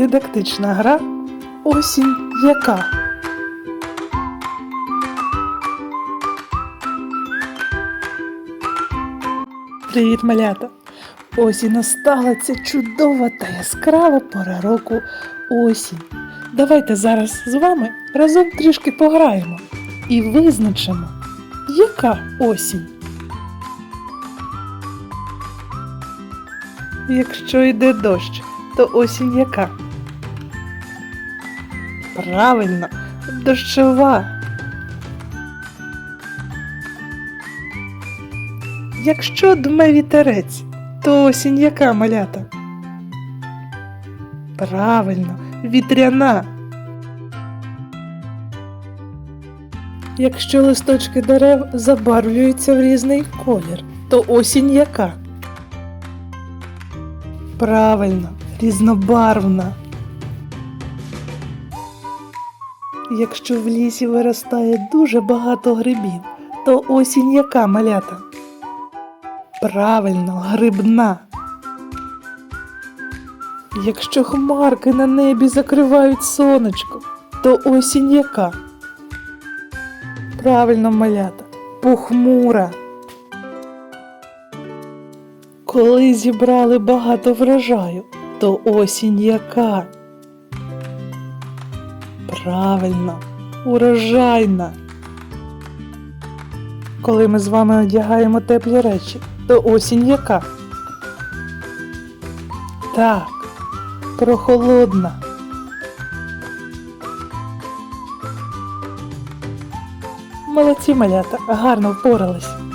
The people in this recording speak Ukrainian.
Дидактична гра Осінь яка. Привіт, малята! Осінь настала ця чудова та яскрава пора року осінь. Давайте зараз з вами разом трішки пограємо і визначимо, яка осінь. Якщо йде дощ, то осінь яка? Правильно, дощова. Якщо дме вітерець, то осінь яка малята? Правильно, вітряна. Якщо листочки дерев забарвлюються в різний колір, то осінь яка? Правильно, різнобарвна. Якщо в лісі виростає дуже багато грибів, то осінь яка малята? Правильно, грибна. Якщо хмарки на небі закривають сонечко, то осінь яка? Правильно, малята, похмура. Коли зібрали багато врожаю, то осінь яка? Правильно, урожайна. Коли ми з вами одягаємо теплі речі, то осінь яка? Так, прохолодна. Молодці малята, гарно впорались.